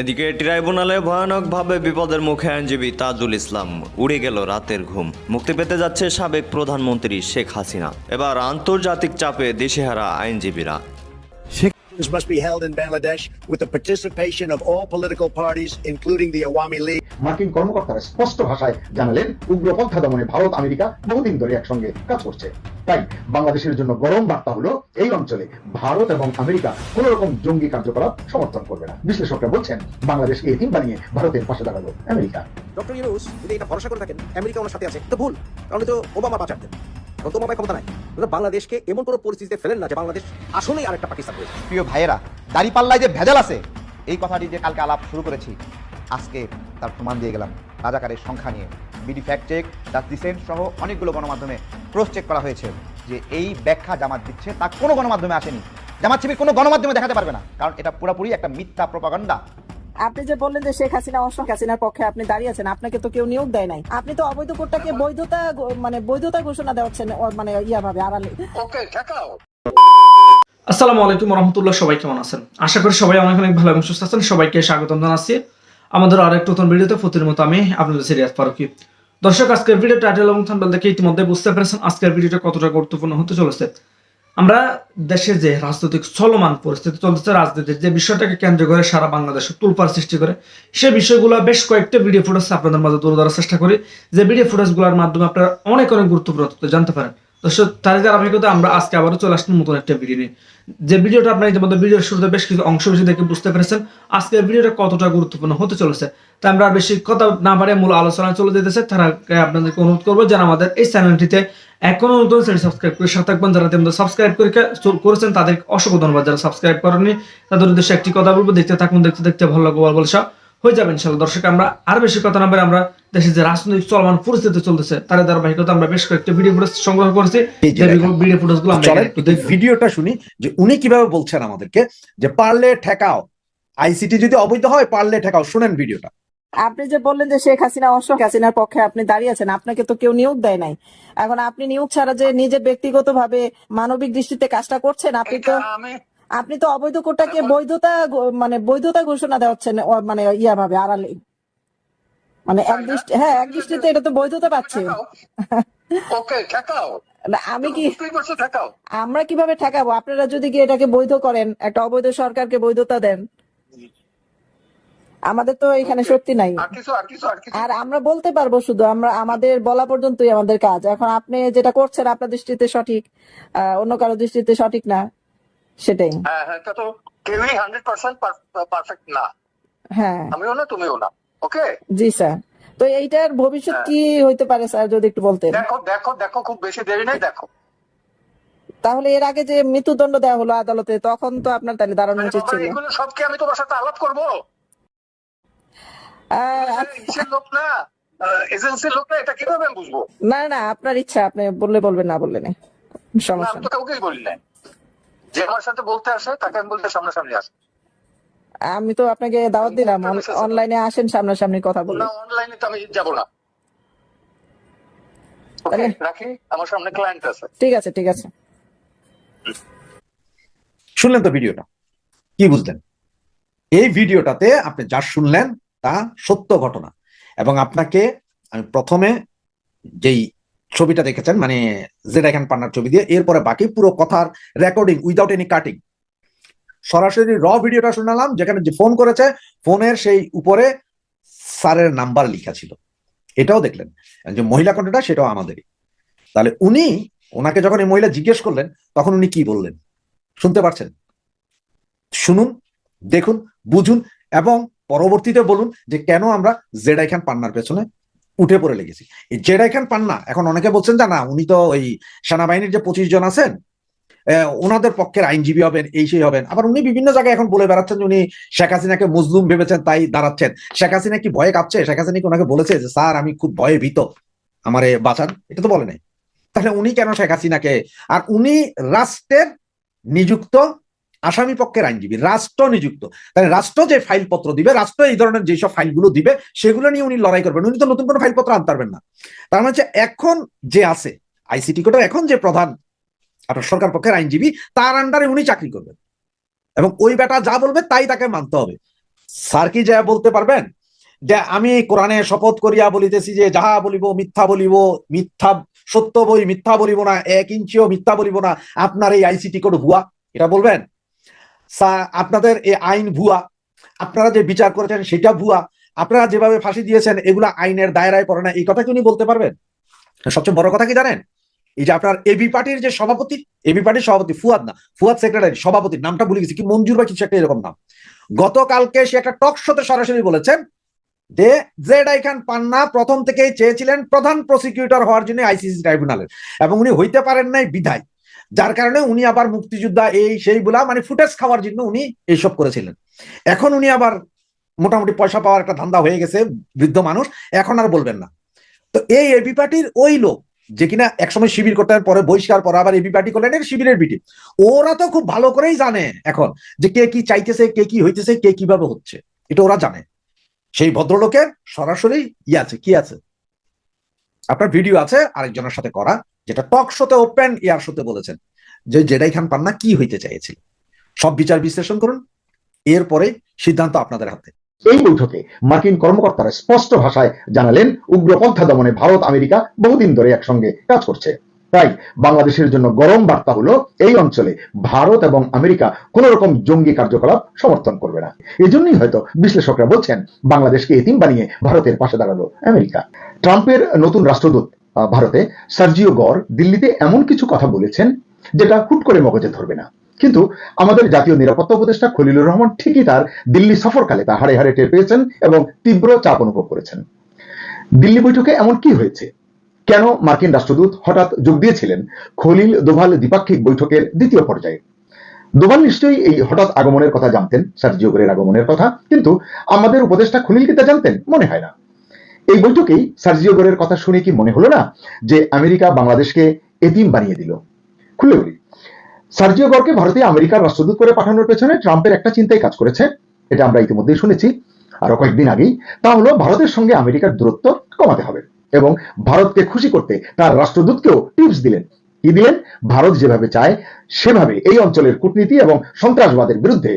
এদিকে ট্রাইব্যুনালে ভয়ানকভাবে বিপদের মুখে আইনজীবী তাজুল ইসলাম উড়ে গেল রাতের ঘুম। মুক্তি পেতে যাচ্ছে সাবেক প্রধানমন্ত্রী শেখ হাসিনা। এবার আন্তর্জাতিক চাপে দিশেহারা আইনজীবীরা। must be held in Bangladesh with the participation of all political parties, including the Awami League. মার্কিন কর্মকর্তারা স্পষ্ট ভাষায় জানালেন উগ্রপন্থা দমনে ভারত আমেরিকা বহুদিন ধরে একসঙ্গে কাজ করছে। তাই বাংলাদেশের জন্য গরম বার্তা হলো এই অঞ্চলে ভারত এবং আমেরিকা কোন রকম জঙ্গি কার্যকলাপ সমর্থন করবে না। বিশ্লেষকরা বলছেন বাংলাদেশকে এটিম বানিয়ে ভারতের পাশে দাঁড়াল আমেরিকা। ডক্টর ইউনুস যদি এটা ভরসা করে থাকেন আমেরিকা ওনার সাথে আছে তো ভুল। কারণ তো ওবামা বাঁচাতেন কারণ তো ওবামায় ক্ষমতা নাই। বাংলাদেশকে এমন কোনো পরিস্থিতিতে ফেলেন না যে বাংলাদেশ আসলেই আরেকটা পাকিস্তান হয়েছে প্রিয় ভাইয়েরা দাড়িপাল্লায় যে ভেজাল আছে এই কথাটি যে কালকে আলাপ শুরু করেছি আজকে তার প্রমাণ দিয়ে গেলাম। রাজাকারের সংখ্যা নিয়ে। BD fact check the dissent সহ অনেকগুলো গণমাধ্যমে ক্রস চেক করা হয়েছে যে এই ব্যাখ্যা জামাত দিচ্ছে তা কোনো গণমাধ্যমে আসেনি। জামাত শিবির কোনো গণমাধ্যমে দেখাতে পারবে না কারণ এটা পুরোপুরি একটা মিথ্যা প্রপাগান্ডা আপনি যে বললেন যে শেখ হাসিনা অশোক হাসিনার পক্ষে আপনি দাঁড়িয়ে আছেন আপনাকে তো কেউ নিয়োগ দেয় নাই। আপনি তো অবৈধ কোর্টটাকে বৈধতা মানে বৈধতা ঘোষণা দেওয়াচ্ছেন মানে ইয়া ভাবে আড়ালে। আসসালামু আলাইকুম রহমতুল্লাহ সবাই কেমন আছেন? আশা করি সবাই অনেক অনেক ভালো এবং সুস্থ আছেন। সবাইকে স্বাগতম জানাচ্ছি। আমাদের আরেক নতুন ভিডিওতে প্রতির মতো আমি আপনাদের সিরিয়াস ফারুকি। দর্শক, আজকের ভিডিও টাইটেল এবং থাম্বনেল দেখে ইতিমধ্যে বুঝতে পেরেছেন আজকের ভিডিওটা কতটা গুরুত্বপূর্ণ হতে চলেছে। আমরা দেশে যে রাজনৈতিক চলমান পরিস্থিতি চলতেছে, রাজনীতির যে বিষয়টাকে কেন্দ্র করে সারা বাংলাদেশে তুলপার সৃষ্টি করে সেই বিষয়গুলো বেশ কয়েকটা ভিডিও ফুটেজ আপনাদের মাঝে তুলে ধরার চেষ্টা করি। যে ভিডিও ফুটেজগুলোর মাধ্যমে আপনারা অনেক অনেক গুরুত্বপূর্ণ তথ্য জানতে পারেন। দর্শক, তার ধারাবাহিকতা আমরা আজকে আবারও চলে আসলাম নতুন একটা ভিডিও নিয়ে। যে ভিডিওটা আপনারা ইতিমধ্যে ভিডিওর শুরুতে বেশ কিছু অংশ বেশি দেখে বুঝতে পেরেছেন আজকের ভিডিওটা কতটা গুরুত্বপূর্ণ হতে চলেছে তাই আমরা আর বেশি কথা না বাড়িয়ে মূল আলোচনা চলে যেতেছে তারা আপনাদেরকে অনুরোধ করব যেন আমাদের এই চ্যানেলটিতে এখনও নতুন চ্যানেল সাবস্ক্রাইব করে সাথে থাকবেন যারা ইতিমধ্যে সাবস্ক্রাইব করে করেছেন তাদের অসংখ্য ধন্যবাদ যারা সাবস্ক্রাইব করেননি তাদের উদ্দেশ্যে একটি কথা বলব দেখতে থাকুন দেখতে দেখতে ভালো লাগবে বল বলসা হয়ে যাবে ইনশাল্লাহ দর্শক আমরা আর বেশি কথা না বলে আমরা দেশে যে রাজনৈতিক চলমান পরিস্থিতি চলতেছে তার ধারাবাহিকতা আমরা বেশ কয়েকটা ভিডিও ফুটেজ সংগ্রহ করেছি। ভিডিও আমরা এখানে একটু দেখব। ভিডিওটা শুনি যে উনি কীভাবে বলছেন আমাদেরকে যে পারলে ঠেকাও। আইসিটি যদি অবৈধ হয় পারলে ঠেকাও। শুনেন ভিডিওটা। আপনি যে বললেন যে শেখ হাসিনা অশোক হাসিনার পক্ষে আপনি দাঁড়িয়ে আছেন আপনাকে তো কেউ নিয়োগ দেয় নাই। এখন আপনি নিয়োগ ছাড়া যে নিজের ব্যক্তিগত ভাবে মানবিক দৃষ্টিতে কাজটা করছেন আপনি তো আপনি তো অবৈধ কোটাকে বৈধতা মানে বৈধতা ঘোষণা দেওয়াচ্ছেন মানে ইয়া ভাবে আড়ালে। মানে এক দৃষ্টি হ্যাঁ এক দৃষ্টিতে এটা তো বৈধতা পাচ্ছে। ওকে ঠেকাও। না, আমি কি আমরা কীভাবে ঠেকাবো? আপনারা যদি কি এটাকে বৈধ করেন একটা অবৈধ সরকারকে বৈধতা দেন। আমাদের তো এখানে শক্তি নাই। আর আমরা বলতে পারব শুধু আমরা আমাদের বলা পর্যন্তই আমাদের কাজ। এখন আপনি যেটা করছেন আপনার দৃষ্টিতে সঠিক আহ, অন্য কারও দৃষ্টিতে সঠিক না। সেটাই। হ্যাঁ হ্যাঁ তো কেউই হান্ড্রেড পার্সেন্ট পারফেক্ট না। হ্যাঁ। আমিও না তুমিও না ওকে জি স্যার। তো এইটার ভবিষ্যৎ কি হইতে পারে স্যার যদি একটু বলতেন? দেখো দেখো দেখো খুব বেশি দেরি নেই দেখো। তাহলে এর আগে যে মৃত্যুদণ্ড দেওয়া হলো আদালতে তখন তো আপনার তাহলে দাঁড়ানো উচিত ছিল। এগুলো সব কি আমি তোমার সাথে আলাপ করব? লোক না এজেন্সির লোক না এটা কীভাবে আমি বুঝব? না না আপনার ইচ্ছা আপনি বললে বলবেন না বললে নেই। না, সমস্যা। তো কাউকেই বলি না যে আমার সাথে বলতে আসে তাকে আমি বলতে সামনাসামনি আসে। আমি তো আপনাকে দাওয়াত দিলাম। অনলাইনে আসেন সামনাসামনি কথা বলে না অনলাইনে তো আমি যাব না। ওকে রাখি? আমার সামনে ক্লায়েন্ট আছে। ঠিক আছে ঠিক আছে। শুনলেন তো ভিডিওটা? কি বুঝলেন? এই ভিডিওটাতে আপনি যা শুনলেন তা সত্য ঘটনা। এবং আপনাকে আমি প্রথমে যেই ছবিটা দেখেছেন মানে জেড খান পান্নার ছবি দিয়ে। এরপরে বাকি পুরো কথার রেকর্ডিং উইদাউট এনি কাটিং সরাসরি র ভিডিওটা শুনালাম, যেখানে যে ফোন করেছে ফোনের সেই উপরে স্যারের নাম্বার লেখা ছিল। এটাও দেখলেন। যে মহিলা কণ্ঠটা সেটাও আমাদেরই। তাহলে উনি, ওনাকে যখন এই মহিলা জিজ্ঞেস করলেন, তখন উনি কি বললেন? শুনতে পারছেন? শুনুন, দেখুন, বুঝুন, এবং পরবর্তীতে বলুন যে কেন আমরা জেডাই খান পান্নার পেছনে উঠে পড়ে লেগেছি। জেডাই খান পান্না এখন অনেকে বলছেন যে, না, উনি তো ওই সেনাবাহিনীর যে পঁচিশ জন আছেন ওনাদের পক্ষের আইনজীবী হবেন, এই সেই হবেন। আবার উনি বিভিন্ন জায়গায় এখন বলে বেড়াচ্ছেন যে, উনি শেখ হাসিনাকে মজলুম ভেবেছেন, তাই দাঁড়াচ্ছেন। শেখ হাসিনা কি ভয়ে কাঁপছে? শেখ হাসিনা কি ওনাকে বলেছে যে, স্যার, আমি খুব ভয়ে ভীত। আমারে বাঁচান। এটা তো বলে নাই। তাহলে উনি কেন শেখ হাসিনাকে? আর উনি রাষ্ট্রের নিযুক্ত আসামি পক্ষের আইনজীবী, রাষ্ট্র নিযুক্ত। তাহলে রাষ্ট্র যে ফাইলপত্র দিবে, রাষ্ট্র এই ধরনের যেসব ফাইলগুলো দিবে, সেগুলো নিয়ে উনি লড়াই করবেন। উনি তো নতুন কোনো ফাইলপত্র আনতে পারবেন না। তার মানে হচ্ছে এখন যে আছে আইসিটি কোর্টের এখন যে প্রধান আপনার সরকার পক্ষের আইনজীবী, তার আন্ডারে উনি চাকরি করবেন। এবং ওই বেটা যা বলবে, তাই তাকে মানতে হবে। স্যার কি যা বলতে পারবেন? যে আমি কোরআনে শপথ করিয়া বলিতেছি যে যাহা বলিব মিথ্যা বলিব, মিথ্যা সত্য বই মিথ্যা বলিব না, এক ইঞ্চিও মিথ্যা বলিব না, আপনার এই আইসিটি কোড ভুয়া এটা বলবেন? আপনাদের এই আইন ভুয়া। আপনারা যে বিচার করেছেন সেটা ভুয়া। আপনারা যেভাবে ফাঁসি দিয়েছেন, এগুলা আইনের দায়রায় পড়ে না। এই কথা কি উনি বলতে পারবেন? সবচেয়ে বড় কথা কি জানেন? এই যে আপনার এবি পার্টির যে সভাপতি এবি পার্টির সভাপতি ফুয়াদ না, ফুয়াদ সেক্রেটারি সভাপতির নামটা ভুলে গেছি, কি মঞ্জুর বা কিছু একটা এরকম নাম। গতকালকে সে একটা টক শোতে সরাসরি বলেছেন যে জেড খান পান্না প্রথম থেকেই চেয়েছিলেন প্রধান প্রসিকিউটর হওয়ার জন্য আইসিসি ট্রাইব্যুনালের এবং উনি হইতে পারেন নাই বিধায়। যার কারণে উনি আবার মুক্তিযোদ্ধা এই সেই বলা মানে ফুটেজ খাওয়ার জন্য উনি এইসব করেছিলেন। এখন উনি আবার মোটামুটি পয়সা পাওয়ার একটা ধান্দা হয়ে গেছে, বৃদ্ধ মানুষ। এখন আর বলবেন না। তো এই এবি পার্টির ওই লোক, যে কিনা একসময় শিবির করতে, পরে বহিষ্কার পরে আবার এবি পার্টি করলেন শিবিরের বিটি ওরা তো খুব ভালো করেই জানে এখন যে কে কি চাইতেছে, কে কি হইতেছে, কে কীভাবে হচ্ছে। এটা ওরা জানে। সেই ভদ্রলোকের সরাসরি ই আছে, কি আছে? আপনার ভিডিও আছে, আরেকজনের সাথে করা। যেটা টক শোতে ওপেন ইয়ার শোতে বলেছেন। যে জেডাই খান পান্না কি হইতে চাইছিল সব বিচার বিশ্লেষণ করুন। এরপরে সিদ্ধান্ত আপনাদের হাতে। এই বৈঠকে মার্কিন কর্মকর্তারা স্পষ্ট ভাষায় জানালেন, উগ্রপন্থা দমনে ভারত, আমেরিকা বহুদিন ধরে একসঙ্গে কাজ করছে। তাই বাংলাদেশের জন্য গরম বার্তা হলো, এই অঞ্চলে ভারত এবং আমেরিকা কোন রকম জঙ্গি কার্যকলাপ সমর্থন করবে না। এজন্যই হয়তো বিশ্লেষকরা বলছেন, বাংলাদেশকে এতিম বানিয়ে ভারতের পাশে দাঁড়াল আমেরিকা। ট্রাম্পের নতুন রাষ্ট্রদূত ভারতে সার্জিও গড় দিল্লিতে এমন কিছু কথা বলেছেন যেটা হুট করে মগজে ধরবে না। কিন্তু আমাদের জাতীয় নিরাপত্তা উপদেষ্টা খলিলুর রহমান ঠিকই তার দিল্লি সফরকালে তা হাড়ে হাড়ে টের পেয়েছেন এবং তীব্র চাপ অনুভব করেছেন। দিল্লি বৈঠকে এমন কি হয়েছে? কেন মার্কিন রাষ্ট্রদূত হঠাৎ যোগ দিয়েছিলেন খলিল দোভাল দ্বিপাক্ষিক বৈঠকের দ্বিতীয় পর্যায়ে? দোভাল নিশ্চয়ই এই হঠাৎ আগমনের কথা জানতেন, সার্জিও আগমনের কথা, কিন্তু আমাদের উপদেষ্টা খলিল কি তা জানতেন, মনে হয় না। এই বৈঠকেই সার্জিও গোরের কথা শুনে কি মনে হলো না যে আমেরিকা বাংলাদেশকে এতিম বানিয়ে দিল? খুলে বলি। সার্জিও গড়কে ভারতে আমেরিকার রাষ্ট্রদূত করে পাঠানোর পেছনে ট্রাম্পের একটা চিন্তাই কাজ করেছে, এটা আমরা ইতিমধ্যেই শুনেছি আরও কয়েকদিন আগেই। তা হলো, ভারতের সঙ্গে আমেরিকার দূরত্ব কমাতে হবে এবং ভারতকে খুশি করতে তার রাষ্ট্রদূতকেও টিপস দিলেন কি দিলেন ভারত যেভাবে চায়, সেভাবে এই অঞ্চলের কূটনীতি এবং সন্ত্রাসবাদের বিরুদ্ধে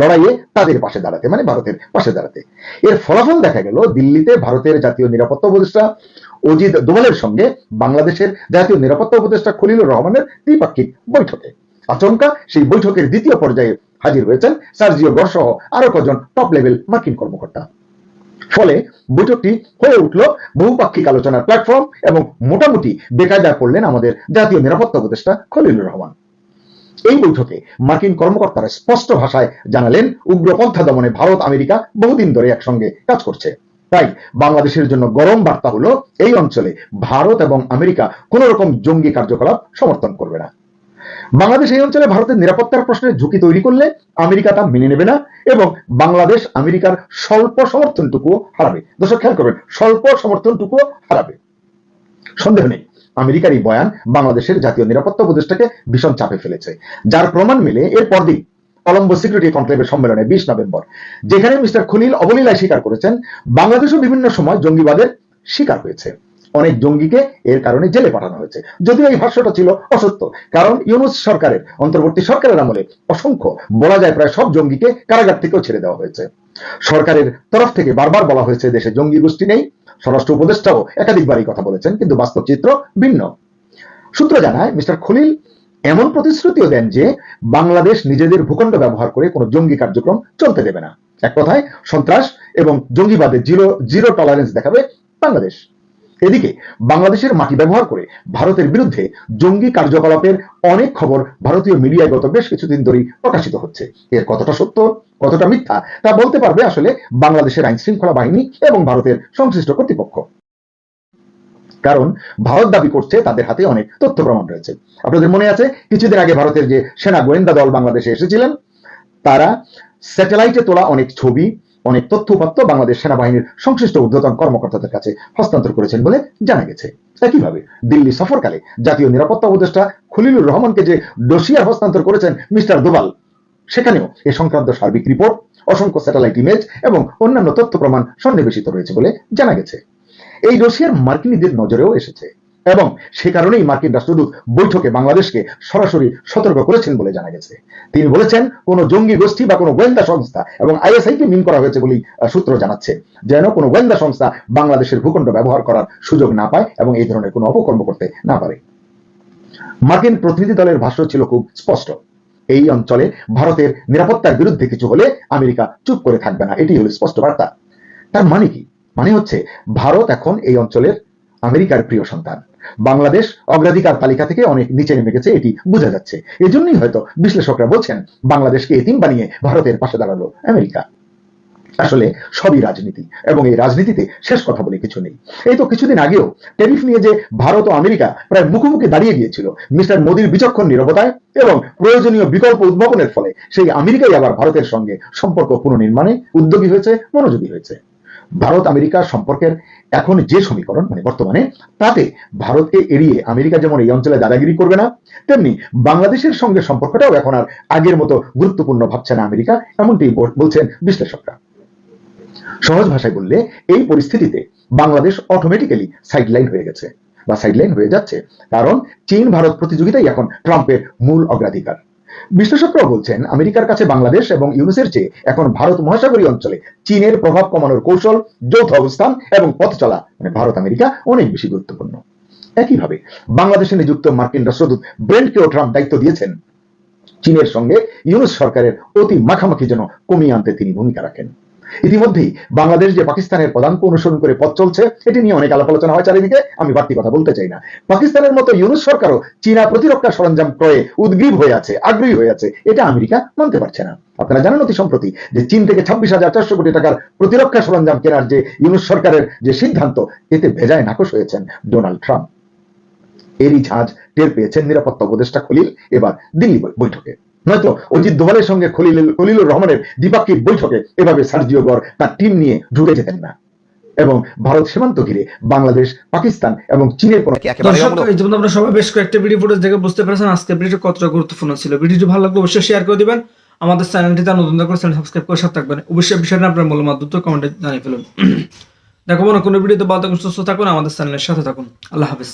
লড়াইয়ে তাদের পাশে দাঁড়াতে মানে ভারতের পাশে দাঁড়াতে। এর ফলাফল দেখা গেল দিল্লিতে ভারতের জাতীয় নিরাপত্তা উপদেষ্টা অজিত দোভালের সঙ্গে বাংলাদেশের জাতীয় নিরাপত্তা উপদেষ্টা খলিলুর রহমানের দ্বিপাক্ষিক বৈঠকে। আচমকা সেই বৈঠকের দ্বিতীয় পর্যায়ে হাজির হয়েছেন সার্জিও গড় সহ আরও কজন টপ লেভেল মার্কিন কর্মকর্তা। ফলে বৈঠকটি হয়ে উঠল বহুপাক্ষিক আলোচনার প্ল্যাটফর্ম এবং মোটামুটি বেকায়দায় পড়লেন আমাদের জাতীয় নিরাপত্তা উপদেষ্টা খলিলুর রহমান। এই বৈঠকে মার্কিন কর্মকর্তারা স্পষ্ট ভাষায় জানালেন, উগ্রপন্থা দমনে ভারত আমেরিকা বহুদিন ধরে একসঙ্গে কাজ করছে। তাই বাংলাদেশের জন্য গরম বার্তা হলো, এই অঞ্চলে ভারত এবং আমেরিকা কোন রকম জঙ্গি কার্যকলাপ সমর্থন করবে না। বাংলাদেশ এই অঞ্চলে ভারতের নিরাপত্তার প্রশ্নে ঝুঁকি তৈরি করলে আমেরিকা তা মেনে নেবে না এবং বাংলাদেশ আমেরিকার স্বল্প সমর্থনটুকু হারাবে। দর্শক, খেয়াল করবেন, স্বল্প সমর্থনটুকু হারাবে। সন্দেহ নেই আমেরিকার এই বয়ান বাংলাদেশের জাতীয় নিরাপত্তা উপদেষ্টাকে ভীষণ চাপে ফেলেছে। যার প্রমাণ মেলে এর পরদিন কলম্বো সিকিউরিটি কনক্লেভের সম্মেলনে বিশ নভেম্বর, যেখানে মিস্টার খলিল অবলীলায় স্বীকার করেছেন, বাংলাদেশও বিভিন্ন সময় জঙ্গিবাদের শিকার হয়েছে। অনেক জঙ্গিকে এর কারণে জেলে পাঠানো হয়েছে। যদিও এই ভাষ্যটা ছিল অসত্য, কারণ ইউনুস সরকারের, অন্তর্বর্তী সরকারের আমলে অসংখ্য, বলা যায় প্রায় সব জঙ্গিকে কারাগার থেকেও ছেড়ে দেওয়া হয়েছে। সরকারের তরফ থেকে বারবার বলা হয়েছে, দেশে জঙ্গি গোষ্ঠী নেই। স্বরাষ্ট্র উপদেষ্টাও একাধিকবার এই কথা বলেছেন, কিন্তু বাস্তব চিত্র ভিন্ন। সূত্র জানায় মিস্টার খলিল, এমন প্রতিশ্রুতিও দেন যে, বাংলাদেশ নিজেদের ভূখণ্ড ব্যবহার করে কোনো জঙ্গি কার্যক্রম চলতে দেবে না। এক কথায়, সন্ত্রাস এবং জঙ্গিবাদে জিরো জিরো টলারেন্স দেখাবে বাংলাদেশ। এদিকে বাংলাদেশের মাটি ব্যবহার করে ভারতের বিরুদ্ধে জঙ্গি কার্যকলাপের অনেক খবর ভারতীয় মিডিয়ায় গত বেশ কিছুদিন ধরেই প্রকাশিত হচ্ছে। এর কতটা সত্য, কতটা মিথ্যা, তা বলতে পারবে আসলে বাংলাদেশের আইন শৃঙ্খলা বাহিনী এবং ভারতের সংশ্লিষ্ট কর্তৃপক্ষ। কারণ ভারত দাবি করছে তাদের হাতে অনেক তথ্য প্রমাণ রয়েছে। আপনাদের মনে আছে, কিছুদিন আগে ভারতের যে সেনা গোয়েন্দা দল বাংলাদেশে এসেছিলেন, তারা স্যাটেলাইটে তোলা অনেক ছবি অনেক তথ্য উপাত্ত বাংলাদেশ সেনাবাহিনীর সংশ্লিষ্ট ঊর্ধ্বতন কর্মকর্তাদের কাছে হস্তান্তর করেছেন বলে জানা গেছে। একইভাবে, দিল্লি সফরকালে জাতীয় নিরাপত্তা উপদেষ্টা খলিলুর রহমানকে যে ডোসিয়ার হস্তান্তর করেছেন মিস্টার দোবাল, সেখানেও এ সংক্রান্ত সার্বিক রিপোর্ট, অসংখ্য স্যাটেলাইট ইমেজ এবং অন্যান্য তথ্য প্রমাণ সন্নিবেশিত রয়েছে বলে জানা গেছে। এই ডোসিয়ার মার্কিনীদের নজরেও এসেছে। এবং সে কারণেই মার্কিন রাষ্ট্রদূত বৈঠকে বাংলাদেশকে সরাসরি সতর্ক করেছেন বলে জানা গেছে। তিনি বলেছেন, কোন জঙ্গি গোষ্ঠী বা কোনো গোয়েন্দা সংস্থা এবং আইএসআই কে মিন করা হয়েছে বলেই সূত্র জানাচ্ছে, যেন কোনো গোয়েন্দা সংস্থা বাংলাদেশের ভূখণ্ড ব্যবহার করার সুযোগ না পায় এবং এই ধরনের কোনো অপকর্ম করতে না পারে। মার্কিন প্রতিনিধি দলের ভাষ্য ছিল খুব স্পষ্ট। এই অঞ্চলে ভারতের নিরাপত্তার বিরুদ্ধে কিছু হলে আমেরিকা চুপ করে থাকবে না, এটি হলো স্পষ্ট বার্তা। তার মানে কি? মানে হচ্ছে, ভারত এখন এই অঞ্চলের আমেরিকার প্রিয় সন্তান। বাংলাদেশ অগ্রাধিকার তালিকা থেকে অনেক নিচে নেমে গেছে, এটি বোঝা যাচ্ছে। এজন্যই হয়তো বিশ্লেষকরা বলছেন, বাংলাদেশকে এতিম বানিয়ে ভারতের পাশে দাঁড়াল আমেরিকা। আসলে সবই রাজনীতি, এবং এই রাজনীতিতে শেষ কথা বলে কিছু নেই। এই তো কিছুদিন আগেও ট্যারিফ নিয়ে যে ভারত ও আমেরিকা প্রায় মুখোমুখি দাঁড়িয়ে গিয়েছিল, মিস্টার মোদীর বিচক্ষণ নিরবতায় এবং প্রয়োজনীয় বিকল্প উদ্ভাবনের ফলে, সেই আমেরিকাই আবার ভারতের সঙ্গে সম্পর্ক পুনর্নির্মাণে উদ্যোগী হয়েছে, মনোযোগী হয়েছে। ভারত আমেরিকা সম্পর্কের এখন যে সমীকরণ মানে বর্তমানে, তাতে ভারতকে এড়িয়ে আমেরিকা যেমন এই অঞ্চলে দাদাগিরি করবে না, তেমনি বাংলাদেশের সঙ্গে সম্পর্কটাও এখন আর আগের মতো গুরুত্বপূর্ণ ভাবছে না আমেরিকা, এমনটি বলছেন বিশ্লেষকরা। সহজ ভাষায় বললে, এই পরিস্থিতিতে বাংলাদেশ অটোমেটিক্যালি সাইডলাইন হয়ে গেছে, বা সাইডলাইন হয়ে যাচ্ছে, কারণ চীন ভারত প্রতিযোগিতাই এখন ট্রাম্পের মূল অগ্রাধিকার। বিশ্লেষকরাও বলছেন, আমেরিকার কাছে বাংলাদেশ এবং ইউনুসের চেয়ে এখন ভারত মহাসাগরীয় অঞ্চলে চীনের প্রভাব কমানোর কৌশল, যৌথ অবস্থান এবং পথ চলা মানে ভারত, আমেরিকা অনেক বেশি গুরুত্বপূর্ণ। একইভাবে বাংলাদেশে নিযুক্ত মার্কিন রাষ্ট্রদূত ব্রেন্টকেও ট্রাম্প দায়িত্ব দিয়েছেন। চীনের সঙ্গে ইউনুস সরকারের অতি মাখামাখি যেন কমিয়ে আনতে তিনি ভূমিকা রাখেন। ইতিমধ্যেই বাংলাদেশ যে পাকিস্তানের পদাঙ্ক অনুসরণ করে পথ চলছে, এটি নিয়ে অনেক আলাপ আলোচনা হয় চারিদিকে। আমি বাড়তি কথা বলতে চাই না। পাকিস্তানের মতো ইউনুস সরকারও চীনা প্রতিরক্ষা সরঞ্জাম ক্রয়ে উদ্গ্রীব হয়ে আছে, আগ্রহী হয়ে আছে। এটা আমেরিকা মানতে পারছে না। আপনারা জানেন অতি সম্প্রতি যে চীন থেকে ছাব্বিশ হাজার চারশো কোটি টাকার প্রতিরক্ষা সরঞ্জাম কেনার যে ইউনুস সরকারের যে সিদ্ধান্ত, এতে ভেজায় নাকশ হয়েছেন ডোনাল্ড ট্রাম্প। এরই ঝাঁজ টের পেয়েছেন নিরাপত্তা উপদেষ্টা খলিল। এবার দিল্লি বৈঠকে। নয়তো অজিত দোভালের সঙ্গে খলিল খলিলুর রহমানের দ্বিপাক্ষিক বৈঠকে এভাবে সার্জিও গড় তার টিম নিয়ে ঢুকে যেতেন না। এবং ভারত সীমান্ত ঘিরে বাংলাদেশ পাকিস্তান এবং চীনের কোনো যেমন আমরা সবাই বেশ কয়েকটা ভিডিও ফুটেজ দেখে বুঝতে পেরেছেন আজকে ভিডিওটা কতটা গুরুত্বপূর্ণ ছিল। ভিডিওটি ভালো লাগলে অবশ্যই শেয়ার করে দিবেন। আমাদের চ্যানেলটিতে নতুন করে চ্যানেল সাবস্ক্রাইব করে সাথে থাকবেন। অবশ্যই বিষয়টা আপনার মূল্যমাত দ্রুত কমেন্টে জানিয়ে ফেলুন। দেখো মনে কোনো ভিডিওতে ভালো থাকুন সুস্থ থাকুন আমাদের চ্যানেলের সাথে থাকুন। আল্লাহ হাফিজ।